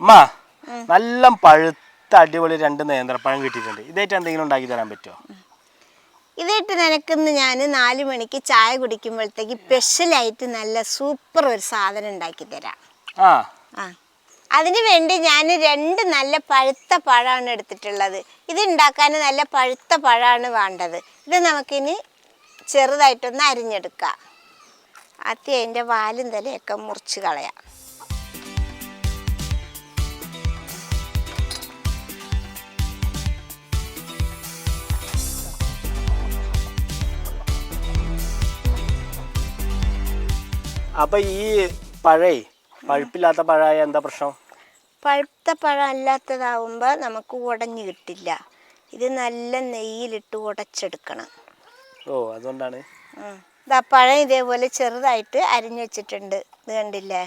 അമ്മ നല്ല പഴുത്ത അടിപൊളി രണ്ട് നേന്ത്രപ്പഴം കിട്ടിയിട്ടുണ്ട്. ഇതായിട്ട് എന്തെങ്കിലും ഉണ്ടാക്കി തരാൻ പറ്റുമോ ഇതായിട്ട് നിനക്കിന്ന് ഞാൻ നാല് മണിക്ക് ചായ കുടിക്കുമ്പോഴത്തേക്ക് സ്പെഷ്യലായിട്ട് നല്ല സൂപ്പർ ഒരു സാധനം ഉണ്ടാക്കി തരാം. ആ. ആ. അതിന് വേണ്ടി ഞാൻ രണ്ട് നല്ല പഴുത്ത പഴമാണ് എടുത്തിട്ടുള്ളത്. ഇത് ഉണ്ടാക്കാൻ നല്ല പഴുത്ത പഴമാണ് വേണ്ടത്. ഇത് നമുക്കിനി ചെറുതായിട്ടൊന്ന് അരിഞ്ഞെടുക്കാം. ആദ്യം അതിന്റെ വാലും തലയൊക്കെ മുറിച്ച് കളയാം. അപ്പൊ ഈ പഴേ പഴുപ്പില്ലാത്ത പഴമായ എന്താ പ്രശ്നം? പഴുത്ത പഴം അല്ലാത്തതാവുമ്പോൾ നമുക്ക് ഉടഞ്ഞു കിട്ടില്ല. ഇത് നല്ല നെയ്യിലിട്ട് ഉടച്ചെടുക്കണം. ഓ അതുകൊണ്ടാണ്. ഇതാ പഴം ഇതേപോലെ ചെറുതായിട്ട് അരിഞ്ഞു വെച്ചിട്ടുണ്ട്. ഇത് കണ്ടില്ലേ?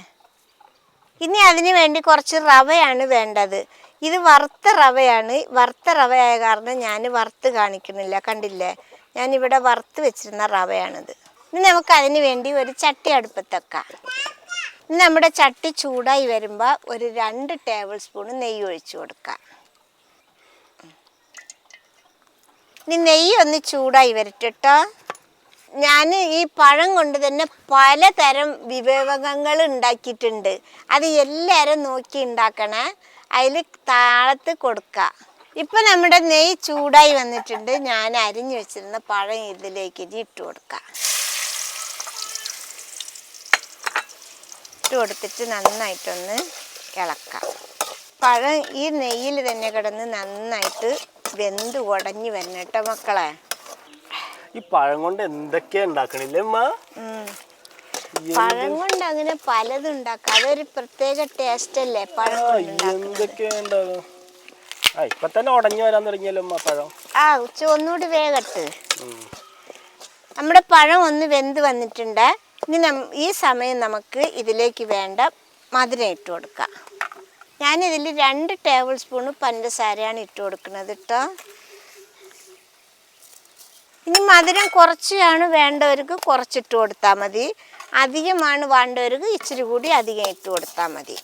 ഇനി അതിന് വേണ്ടി കുറച്ച് റവയാണ് വേണ്ടത്. ഇത് വറുത്ത റവയാണ്. വറുത്ത റവയായ കാരണം ഞാൻ വറുത്ത് കാണിക്കുന്നില്ല. കണ്ടില്ലേ? ഞാനിവിടെ വറുത്ത് വെച്ചിരുന്ന റവയാണിത്. ഇനി നമുക്ക് അതിന് വേണ്ടി ഒരു ചട്ടി അടുപ്പത്തെക്കാം ഇനി നമ്മുടെ ചട്ടി ചൂടായി വരുമ്പോൾ ഒരു രണ്ട് ടേബിൾ സ്പൂൺ നെയ്യ് ഒഴിച്ചു കൊടുക്കാം. ഇനി നെയ്യ് ഒന്ന് ചൂടായി വരട്ടെട്ടോ. ഞാൻ ഈ പഴം കൊണ്ട് തന്നെ പലതരം വിഭവങ്ങൾ ഉണ്ടാക്കിയിട്ടുണ്ട്. അത് എല്ലാവരും നോക്കി ഉണ്ടാക്കണേ. അതിൽ താളത്ത് കൊടുക്കുക ഇപ്പം നമ്മുടെ നെയ്യ് ചൂടായി വന്നിട്ടുണ്ട്. ഞാൻ അരിഞ്ഞു വെച്ചിരുന്ന പഴം ഇതിലേക്ക് ഇട്ട് കൊടുക്കാം. ഇട്ട് കൊടുത്തിട്ട് നന്നായിട്ടൊന്ന് ഇളക്കാം. പഴം ഈ നെയ്യിൽ തന്നെ കിടന്ന് നന്നായിട്ട് വെന്ത് ഉടഞ്ഞു വരണം കേട്ടോ മക്കളെ. ഈ പഴം കൊണ്ട് എന്തൊക്കെയാ ഉണ്ടാക്കണില്ലേ അമ്മ. പഴം കൊണ്ട് അങ്ങനെ പലതും ഉണ്ടാക്കാം. അതൊരു പ്രത്യേക ടേസ്റ്റ് അല്ലേ പഴം ഇപ്പൊ തന്നെ ഉടഞ്ഞു വരാൻ തുടങ്ങിയല്ലോ അമ്മ പഴം. ആ ഉച്ച ഒന്നുകൂടി വേഗട്ട് നമ്മുടെ പഴം ഒന്ന് വെന്ത് വന്നിട്ടുണ്ട്. ഇനി ഈ സമയം നമുക്ക് ഇതിലേക്ക് വേണ്ട മധുരം ഇട്ട് കൊടുക്കാം. ഞാനിതിൽ രണ്ട് ടേബിൾ സ്പൂണ് പഞ്ചസാരയാണ് ഇട്ട് കൊടുക്കുന്നത് കേട്ടോ ഇനി മധുരം കുറച്ചാണ് വേണ്ടവർക്ക് കുറച്ചിട്ട് കൊടുത്താൽ മതി. അധികമാണ് വേണ്ടവർക്ക് ഇച്ചിരി കൂടി അധികം ഇട്ട് കൊടുത്താൽ മതി.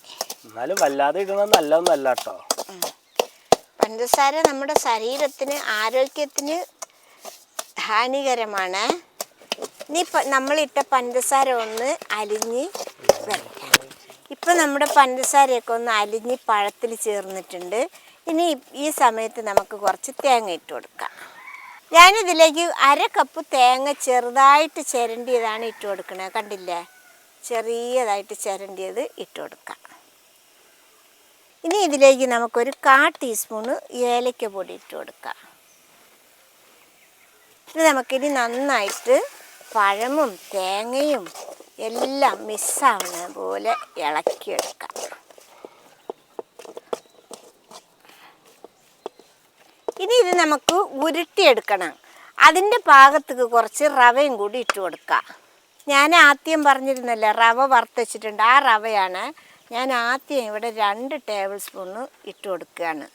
എന്നാലും വല്ലാതെ ഇടുന്നത് നല്ലതൊന്നല്ല കേട്ടോ പഞ്ചസാര നമ്മുടെ ശരീരത്തിന് ആരോഗ്യത്തിന് ഹാനികരമാണ്. ഇനി നമ്മളിട്ട പഞ്ചസാര ഒന്ന് അലിഞ്ഞ് വരയ്ക്കാം ഇപ്പം നമ്മുടെ പഞ്ചസാരയൊക്കെ ഒന്ന് അലിഞ്ഞ് പഴത്തിൽ ചേർന്നിട്ടുണ്ട്. ഇനി ഈ സമയത്ത് നമുക്ക് കുറച്ച് തേങ്ങ ഇട്ട് കൊടുക്കാം. ഞാനിതിലേക്ക് അര കപ്പ് തേങ്ങ ചെറുതായിട്ട് ചിരണ്ടിയതാണ് ഇട്ട് കൊടുക്കണത് കണ്ടില്ലേ? ചെറിയതായിട്ട് ചിരണ്ടിയത് ഇട്ട് കൊടുക്കാം. ഇനി ഇതിലേക്ക് നമുക്കൊരു കാ ടീസ്പൂണ് ഏലക്ക പൊടി ഇട്ട് കൊടുക്കാം. ഇത് നമുക്കിനി നന്നായിട്ട് പഴമും തേങ്ങയും എല്ലാം മിസ്സാവുന്ന പോലെ ഇളക്കിയെടുക്കാം ഇനി ഇത് നമുക്ക് ഉരുട്ടിയെടുക്കണം. അതിന്റെ പാകത്തേക്ക് കുറച്ച് റവയും കൂടി ഇട്ട് കൊടുക്കാം. ഞാൻ ആദ്യം പറഞ്ഞിരുന്നല്ലോ റവ വറുത്തച്ചിട്ടുണ്ട്. ആ റവയാണ് ഞാൻ ആദ്യം ഇവിടെ രണ്ട് ടേബിൾ സ്പൂണ് ഇട്ട് കൊടുക്കുകയാണ്.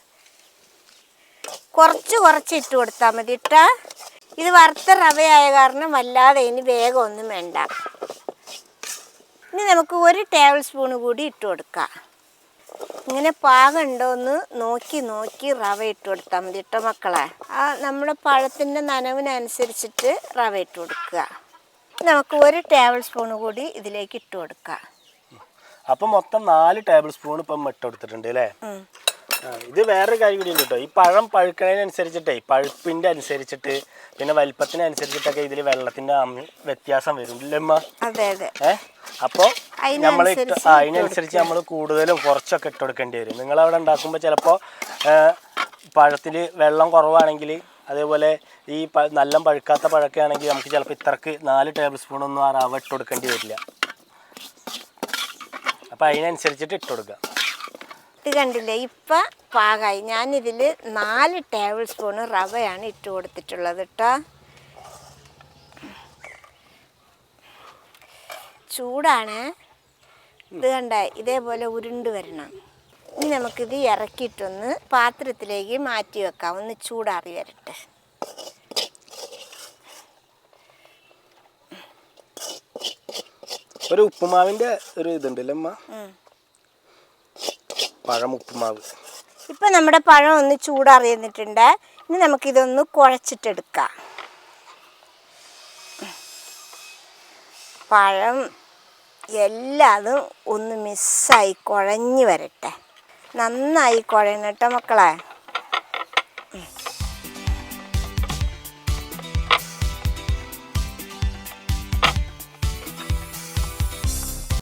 കുറച്ച് കുറച്ച് ഇട്ട് കൊടുത്താൽ മതി ഇട്ടാ ഇത് വറുത്ത റവയായ കാരണം വല്ലാതെ ഇനി വേഗം ഒന്നും വേണ്ട. ഇനി നമുക്ക് ഒരു ടേബിൾ സ്പൂൺ കൂടി ഇട്ട് കൊടുക്കാം. ഇങ്ങനെ പാകം ഉണ്ടോ എന്ന് നോക്കി നോക്കി റവ ഇട്ട് കൊടുത്താൽ മതി ഇട്ടോ മക്കളെ. ആ നമ്മുടെ പഴത്തിന്റെ നനവിനനുസരിച്ചിട്ട് റവ ഇട്ട് കൊടുക്കുക. നമുക്ക് ഒരു ടേബിൾ സ്പൂൺ കൂടി ഇതിലേക്ക് ഇട്ട് കൊടുക്കാം. അപ്പൊ മൊത്തം നാല് ടേബിൾ സ്പൂൺ ഇപ്പം ഇട്ട് കൊടുത്തിട്ടുണ്ട് അല്ലേ? ഇത് വേറൊരു കാര്യം കൂടി ഉണ്ട് കേട്ടോ. ഈ പഴം പഴുക്കണതിനനുസരിച്ചിട്ടേ പഴുപ്പിന്റെ അനുസരിച്ചിട്ട് പിന്നെ വലിപ്പത്തിനനുസരിച്ചിട്ടൊക്കെ ഇതിൽ വെള്ളത്തിന്റെ വ്യത്യാസം വരും. ഇല്ലമ്മ ഏ? അപ്പോൾ നമ്മൾ അതിനനുസരിച്ച് നമ്മൾ കൂടുതലും കുറച്ചൊക്കെ ഇട്ട് കൊടുക്കേണ്ടി വരും. നിങ്ങൾ അവിടെ ഉണ്ടാക്കുമ്പോൾ ചിലപ്പോൾ പഴത്തിൽ വെള്ളം കുറവാണെങ്കിൽ അതേപോലെ ഈ നല്ല പഴുക്കാത്ത പഴക്കെ ആണെങ്കിൽ നമുക്ക് ചിലപ്പോൾ ഇത്രക്ക് നാല് ടേബിൾ സ്പൂണൊന്നും ആ റവ ഇട്ട് കൊടുക്കേണ്ടി വരില്ല. അപ്പം അതിനനുസരിച്ചിട്ട് ഇട്ട് കൊടുക്കുക ഇത് കണ്ടില്ലേ? ഇപ്പം പാകമായി ഞാനിതിൽ നാല് ടേബിൾ സ്പൂണ് റവയാണ് ഇട്ട് കൊടുത്തിട്ടുള്ളത് കേട്ടോ ചൂടാണ്. ഇത് കണ്ട ഇതേപോലെ ഉരുണ്ട് വരണം. ഇനി നമുക്കിത് ഇറക്കിയിട്ടൊന്ന് പാത്രത്തിലേക്ക് മാറ്റി വെക്കാം. ഒന്ന് ചൂടാറി വരട്ടെ. ഒരു ഉപ്പുമാവിന്റെ ഒരു ഇതുണ്ടല്ലേ അമ്മ ഉം. പഴം ഉപ്പുമാവ് ഇപ്പം നമ്മുടെ പഴം ഒന്ന് ചൂടറിയുന്നിട്ടുണ്ട്. ഇനി നമുക്ക് നമുക്കിതൊന്ന് കുഴച്ചിട്ടെടുക്കാം. പഴം എല്ലാതും ഒന്ന് മിസ്സായി കുഴഞ്ഞു വരട്ടെ. നന്നായി കുഴയണം മക്കളെ.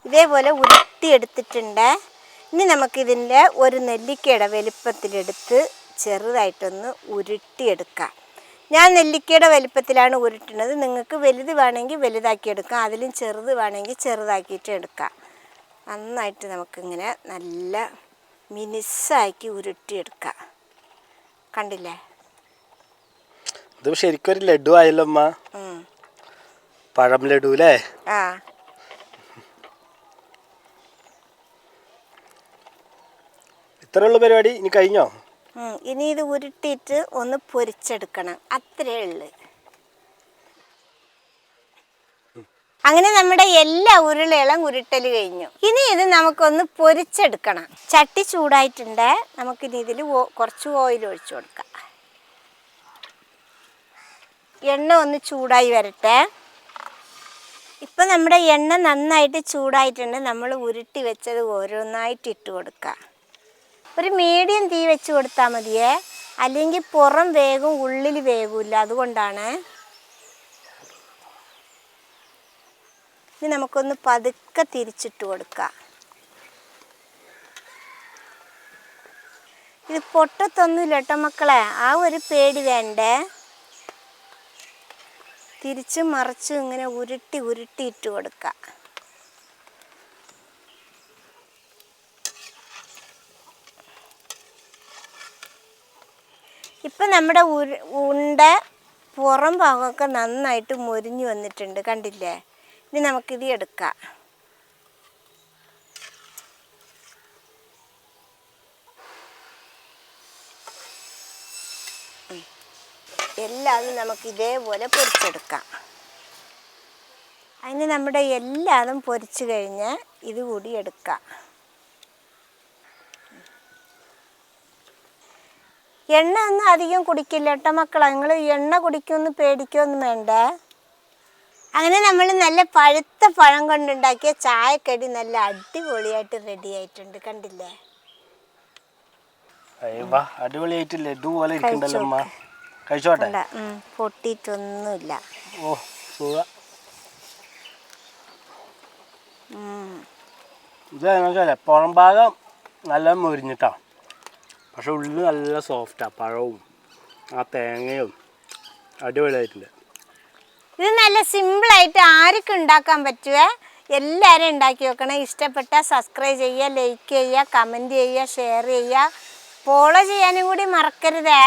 ഇതേപോലെ ഉരുട്ടിയെടുത്തിട്ടുണ്ട്. ഇനി നമുക്കിതിന്റെ ഒരു നെല്ലിക്കയുടെ വലിപ്പത്തിലെടുത്ത് ചെറുതായിട്ടൊന്ന് ഉരുട്ടിയെടുക്കാം. ഞാൻ നെല്ലിക്കയുടെ വലിപ്പത്തിലാണ് ഉരുട്ടുന്നത്. നിങ്ങൾക്ക് വലുത് വേണമെങ്കിൽ വലുതാക്കി എടുക്കാം. അതിലും ചെറുത് വേണമെങ്കിൽ ചെറുതാക്കിയിട്ട് എടുക്കാം. നന്നായിട്ട് നമുക്കിങ്ങനെ നല്ല മിനിസാക്കി ഉരുട്ടിയെടുക്കാം. കണ്ടില്ലേ? ഇത് ശരിക്കും ഒരു ലഡു ആയല്ലോ അമ്മ. പഴം ലഡു അല്ലേ? ആ. ഇത്രയുള്ള പരിപാടി. ഇനി കഴിഞ്ഞോ? ഇനി ഇത് ഉരുട്ടിയിട്ട് ഒന്ന് പൊരിച്ചെടുക്കണം. അത്രേ ഉള്ളു. അങ്ങനെ നമ്മുടെ എല്ലാ ഉരുളകളും ഉരുട്ടൽ കഴിഞ്ഞു. ഇനി ഇത് നമുക്കൊന്ന് പൊരിച്ചെടുക്കണം. ചട്ടി ചൂടായിട്ടുണ്ട്. നമുക്കിനി ഇതിൽ കുറച്ച് ഓയിൽ ഒഴിച്ചു കൊടുക്കാം. എണ്ണ ഒന്ന് ചൂടായി വരട്ടെ. ഇപ്പം നമ്മുടെ എണ്ണ നന്നായിട്ട് ചൂടായിട്ടുണ്ട്. നമ്മൾ ഉരുട്ടി വെച്ചത് ഓരോന്നായിട്ട് ഇട്ട് കൊടുക്കാം. ഒരു മീഡിയം തീ വെച്ച് കൊടുത്താൽ മതിയേ. അല്ലെങ്കിൽ പുറം വേഗം ഉള്ളിൽ വേഗമില്ല അതുകൊണ്ടാണ്. ഇനി നമുക്കൊന്ന് പതുക്കെ തിരിച്ചിട്ട് കൊടുക്കാം. ഇത് പൊട്ടത്തൊന്നുമില്ല കേട്ടോ മക്കളെ. ആ ഒരു പേടി വേണ്ടേ. തിരിച്ചും മറിച്ചും ഇങ്ങനെ ഉരുട്ടി ഉരുട്ടി ഇട്ട് ഇപ്പം നമ്മുടെ ഉണ്ട പുറം ഭാഗമൊക്കെ നന്നായിട്ട് മൊരിഞ്ഞു വന്നിട്ടുണ്ട്. കണ്ടില്ലേ? ഇനി നമുക്കിത് എടുക്കാം. എല്ലാതും നമുക്ക് ഇതേപോലെ പൊരിച്ചെടുക്കാം. അതിന് നമ്മുടെ എല്ലാതും പൊരിച്ചു കഴിഞ്ഞ് ഇത് കൂടി എടുക്കാം. എണ്ണ ഒന്നും അധികം കുടിക്കില്ല കേട്ടോ മക്കളെ. നിങ്ങൾ എണ്ണ കുടിക്കുമെന്ന് പേടിക്കൊന്നും വേണ്ട? അങ്ങനെ നമ്മൾ നല്ല പഴുത്ത പഴം കൊണ്ടുണ്ടാക്കിയ ചായക്കടി നല്ല അടിപൊളിയായിട്ട് റെഡി ആയിട്ടുണ്ട്. കണ്ടില്ലേ? അടിപൊളിയായിട്ട് ലഡു പോലെ ഇരിക്കണ്ടല്ലോ കഴിച്ചോട്ടെ? ഓ സുഖ. ഉം. ഇത് എന്നുവെച്ചാലേ പുറം ഭാഗം നല്ല മുരിഞ്ഞിട്ടാ. പക്ഷെ ഉള്ളിൽ നല്ല സോഫ്റ്റാണ് പഴവും ആ തേങ്ങയും അടിപൊളിയായിട്ടുണ്ട്. ഇത് നല്ല സിമ്പിളായിട്ട് ആർക്കും ഉണ്ടാക്കാൻ പറ്റുമേ എല്ലാവരും ഉണ്ടാക്കി വെക്കണം. ഇഷ്ടപ്പെട്ട സബ്സ്ക്രൈബ് ചെയ്യുക ലൈക്ക് ചെയ്യുക കമന്റ് ചെയ്യുക ഷെയർ ചെയ്യുക. ഫോളോ ചെയ്യാനും കൂടി മറക്കരുതേ.